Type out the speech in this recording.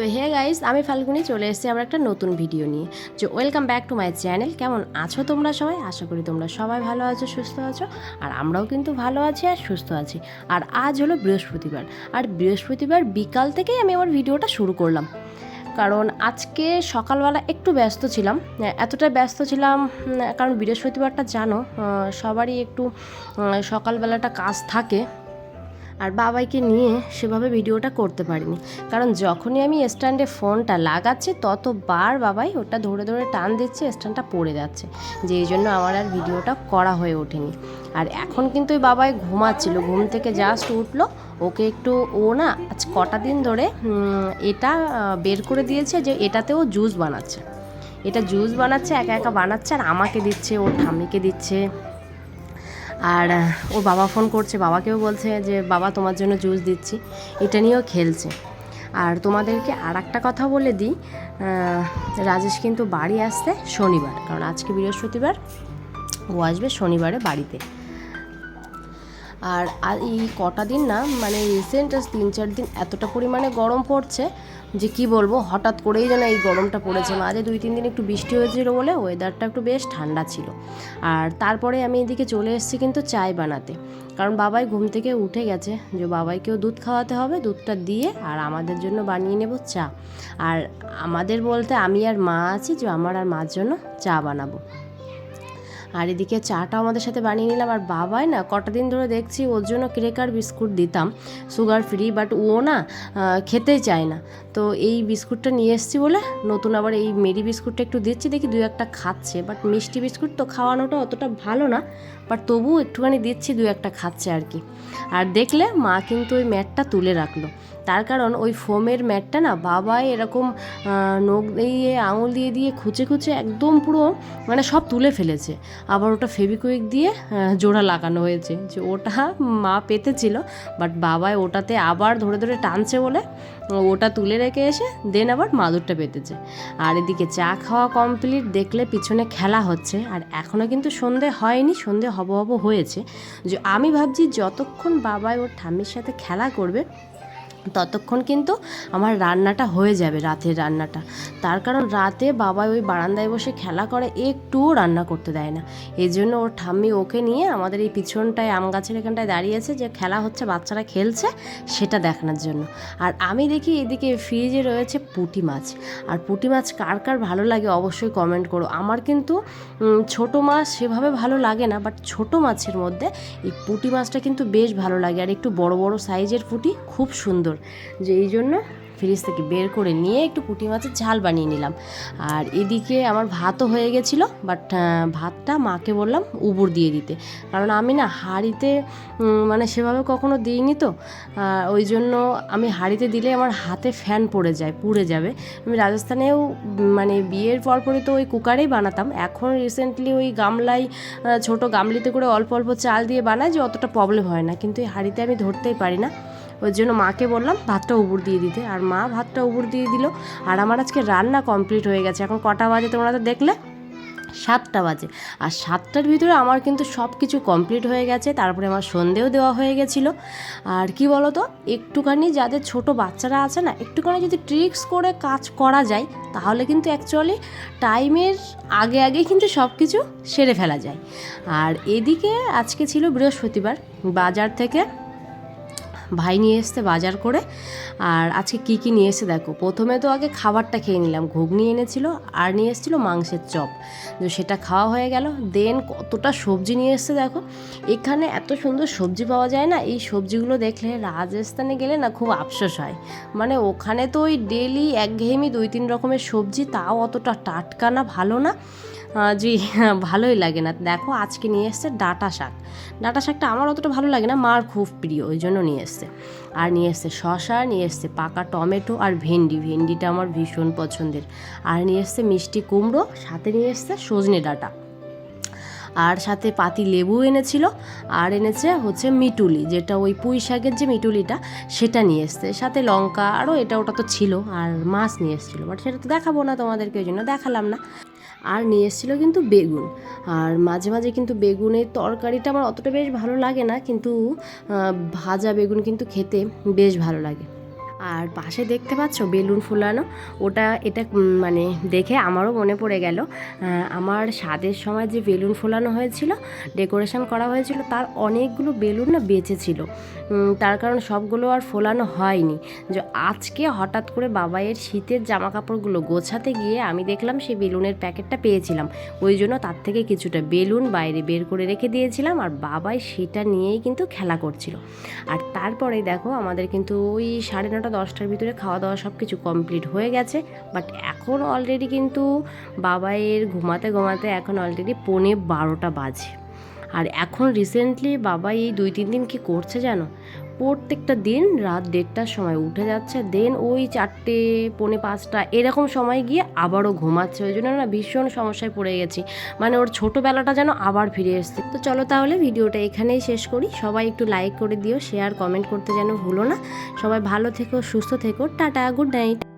তো hey guys, আমি ফাল্গুনি চলে এসেছি আমার একটা নতুন ভিডিও নিয়ে। যে welcome back to my channel. কেমন আছো তোমরা সবাই? আশা করি তোমরা সবাই ভালো আছো, সুস্থ আছো। আর আমরাও কিন্তু ভালো আছি আর সুস্থ আছি। আর আজ হলো বৃহস্পতিবার। আর বৃহস্পতিবার বিকাল থেকেই আমি আমার ভিডিওটা শুরু করলাম। কারণ আজকে সকালবেলা একটু ব্যস্ত ছিলাম। এতটা ব্যস্ত ছিলাম কারণ বৃহস্পতিবারটা জানো সবারই একটু সকালবেলাটা কাজ থাকে। আর বাবাইকে নিয়ে সেভাবে ভিডিওটা করতে পারিনি। কারণ যখনই আমি স্ট্যান্ডে ফোনটা লাগাচ্ছি, ততবার বাবাই ওটা ধরে ধরে টান দিচ্ছে, স্ট্যান্ডটা পড়ে যাচ্ছে। যে এই জন্য আমার আর ভিডিওটা করা হয়ে ওঠেনি। আর এখন কিন্তু ওই বাবাই ঘুমাচ্ছিল, ঘুম থেকে জাস্ট উঠল। ওকে একটু ও না আজ কটা দিন ধরে এটা বের করে দিয়েছে যে এটাতেও জুস বানাচ্ছে। এটা জুস বানাচ্ছে, একা একা বানাচ্ছে আর আমাকে দিচ্ছে, ওর ঠাম্মিকে দিচ্ছে। আর ওর বাবা ফোন করছে, বাবাকেও বলছে যে, বাবা, তোমার জন্য জুস দিচ্ছি, এটা নিয়েও খেলছে। আর তোমাদেরকে আর একটা কথা বলে দিই রাজেশ কিন্তু বাড়ি আসতে শনিবার, কারণ আজকে বৃহস্পতিবার ও আসবে শনিবারে বাড়িতে। আর এই কটা দিন না মানে রিসেন্ট তিন চার দিন এতটা পরিমাণে গরম পড়ছে যে কি বলব হঠাৎ করেই যেন এই গরমটা পড়েছে। মাঝে দুই তিন দিন একটু বৃষ্টি হয়েছিল বলে ওয়েদারটা একটু বেশ ঠান্ডা ছিল। আর তারপরে আমি এদিকে চলে এসেছি কিন্তু চায় বানাতে। কারণ বাবাই ঘুম থেকে উঠে গেছে যে বাবাইকেও দুধ খাওয়াতে হবে দুধটা দিয়ে আর আমাদের জন্য বানিয়ে নেব চা। আর আমাদের বলতে আমি আর মা আছি যে আমার আর মার জন্য চা বানাবো। আর এদিকে চাটা আমাদের সাথে বানিয়ে নিলাম, আর বাবাই না কটা দিন ধরে দেখছি ওর জন্য ক্রেকার বিস্কুট দিতাম। সুগার ফ্রি বাট ও না খেতেই চায় না। তো এই বিস্কুটটা নিয়ে এসেছি বলে নতুন আবার এই মেরি বিস্কুটটা একটু দিচ্ছি, দেখি দু একটা খাচ্ছে। বাট মিষ্টি বিস্কুট তো খাওয়ানোটা অতটা ভালো না বাট তবুও একটুখানি দিচ্ছি দু একটা খাচ্ছে আর কি। আর দেখলে মা কিন্তু ওই ম্যাটটা তুলে রাখল। তার কারণ ওই ফোমের ম্যাটটা না বাবাই এরকম নখ দিয়ে, আঙুল দিয়ে দিয়ে খুঁচে খুঁচে একদম পুরো মানে সব তুলে ফেলেছে। আবার ওটা ফেবিকুইক দিয়ে জোড়া লাগানো হয়েছে। যে ওটা মা পেতেছিল বাট বাবায় ওটাতে আবার ধরে ধরে টানছে বলে, ওটা তুলে রেখে এসে দেন আবার মাদুরটা পেতেছে। আর এদিকে চা খাওয়া কমপ্লিট দেখলে পিছনে খেলা হচ্ছে। আর এখনও কিন্তু সন্ধে হয়নি, সন্ধে হব হব হয়েছে। যে আমি ভাবছি যতক্ষণ বাবাই ওর ঠাম্মির সাথে খেলা করবে ততক্ষণ কিন্তু আমার রান্নাটা হয়ে যাবে, রাতের রান্নাটা। তার কারণ রাতে বাবা ওই বারান্দায় বসে খেলা করে, একটুও রান্না করতে দেয় না। এই জন্য ওর ঠাম্মি ওকে নিয়ে আমাদের এই পিছনটায়, আম গাছের এখানটায় দাঁড়িয়েছে যে খেলা হচ্ছে, বাচ্চারা খেলছে, সেটা দেখানোর জন্য। আর আমি দেখি এদিকে ফ্রিজে রয়েছে পুঁটি মাছ। আর পুঁটি মাছ কার কার ভালো লাগে অবশ্যই কমেন্ট করো। আমার কিন্তু ছোট মাছ সেভাবে ভালো লাগে না বাট ছোট মাছের মধ্যে এই পুঁটি মাছটা কিন্তু বেশ ভালো লাগে। আর একটু বড় বড় সাইজের পুঁটি খুব সুন্দর। যে এই জন্য ফ্রিজ থেকে বের করে নিয়ে একটু পুঁটি মাছের ঝাল বানিয়ে নিলাম। আর এদিকে আমার ভাতও হয়ে গেছিল বাট ভাতটা মাকে বললাম উবুর দিয়ে দিতে। কারণ আমি না হাঁড়িতে মানে সেভাবে কখনো দিইনি তো ওই জন্য আমি হাঁড়িতে দিলে আমার হাতে ফ্যান পড়ে যায় পুড়ে যাবে। আমি রাজস্থানেও মানে বিয়ের পর পরপরই তো ওই কুকারেই বানাতাম। এখন রিসেন্টলি ওই গামলায় আহ, ছোট গামলিতে করে অল্প অল্প চাল দিয়ে বানাই যে অতটা প্রবলেম হয় না। কিন্তু এই হাঁড়িতে আমি ধরতেই পারি না। ওই জন্য মাকে বললাম, ভাতটা উবুর দিয়ে দিতে। আর মা ভাতটা উবুর দিয়ে দিল। আর আমার আজকে রান্না কমপ্লিট হয়ে গেছে। এখন কটা বাজে তোমরা তো দেখলে? সাতটা বাজে। আর সাতটার ভিতরে আমার কিন্তু সব কিছু কমপ্লিট হয়ে গেছে। তারপরে আমার সন্ধেও দেওয়া হয়ে গেছিল। আর কি বলো তো একটুখানি যাদের ছোট বাচ্চারা আছে না, একটুখানি যদি ট্রিক্স করে কাজ করা যায়, তাহলে কিন্তু অ্যাকচুয়ালি টাইমের আগে আগে কিন্তু সব কিছু সেরে ফেলা যায়। আর এদিকে আজকে ছিল বৃহস্পতিবার। বাজার থেকে ভাই নিয়ে এসছে বাজার করে। আর আজকে কি কি নিয়ে এসে দেখো। প্রথমে তো আগে খাবারটা খেয়ে নিলাম। ঘুগনি এনেছিল আর নিয়ে এসেছিল মাংসের চপ। তো সেটা খাওয়া হয়ে গেল। দেন কতটা সবজি নিয়ে এসছে দেখো। এখানে এত সুন্দর সবজি পাওয়া যায় না। এই সবজিগুলো দেখলে রাজস্থানে গেলে না খুব আফসোস হয়। মানে ওখানে তো ওই ডেলি একঘেয়েমি দুই তিন রকমের সবজি, তাও অতটা টাটকা না, ভালো না। জি ভালোই লাগে না। দেখো, আজকে নিয়ে এসছে ডাটা শাক। ডাটা শাকটা আমার অতটা ভালো লাগে না, মার খুব প্রিয়, ওই জন্য নিয়ে এসছে। আর নিয়ে এসছে শশা নিয়ে এসছে পাকা টমেটো আর ভেন্ডি। ভেন্ডিটা আমার ভীষণ পছন্দের। আর নিয়ে এসছে মিষ্টি কুমড়ো, সাথে নিয়ে এসছে সজনে ডাঁটা। আর সাথে পাতি লেবু এনেছিল, আর এনেছে হচ্ছে মিটুলি, যেটা ওই পুঁই শাকের যে মিটুলিটা, সেটা নিয়ে এসছে। সাথে লঙ্কা আরও এটা ওটা তো ছিল, আর মাছ নিয়ে এসেছিল, বাট সেটা তো দেখাবো না তোমাদেরকে, ওই জন্য দেখালাম না। আর নিয়ে এসেছিল কিন্তু বেগুন। আর মাঝে মাঝে কিন্তু বেগুনের তরকারিটা আমার অতটা বেশ ভালো লাগে না, কিন্তু ভাজা বেগুন কিন্তু খেতে বেশ ভালো লাগে। আর পাশে দেখতে পাচ্ছ বেলুন ফুলানো। ওটা, এটা মানে দেখে আমারও মনে পড়ে গেল আমার স্বাদের সময় যে বেলুন ফোলানো হয়েছিল, ডেকোরেশন করা হয়েছিল, তার অনেকগুলো বেলুন না বেঁচে ছিল। তার কারণ সবগুলো আর ফোলানো হয়নি। যে আজকে হঠাৎ করে বাবাইয়ের শীতের জামা কাপড়গুলো গোছাতে গিয়ে আমি দেখলাম সেই বেলুনের প্যাকেটটা পেয়েছিলাম। ওই জন্য তার থেকে কিছুটা বেলুন বাইরে বের করে রেখে দিয়েছিলাম, আর বাবাই সেটা নিয়েই কিন্তু খেলা করছিল। আর তারপরে দেখো আমাদের কিন্তু ওই সাড়ে নটা দশটার ভিতরে খাওয়া দাওয়া সব কিছু কমপ্লিট হয়ে গেছে বাট এখন অলরেডি কিন্তু বাবাইয়ের ঘুমাতে ঘুমাতে এখন অলরেডি পৌনে বারোটা বাজে। আর এখন রিসেন্টলি বাবা এই দুই তিন দিন কি করছে জানো? প্রত্যেকটা দিন রাত দেড়টার সময় উঠে যাচ্ছে দেন ওই চারটে, পৌনে পাঁচটা এরকম সময় গিয়ে আবারও ঘুমাচ্ছে। ওই জন্য না ভীষণ সমস্যায় পড়ে গেছি। মানে ওর ছোটোবেলাটা যেন আবার ফিরে এসছে। তো চলো তাহলে ভিডিওটা এখানেই শেষ করি। সবাই একটু লাইক করে দিও শেয়ার কমেন্ট করতে যেন ভুলো না। সবাই ভালো থেকো, সুস্থ থেকো। Tata good night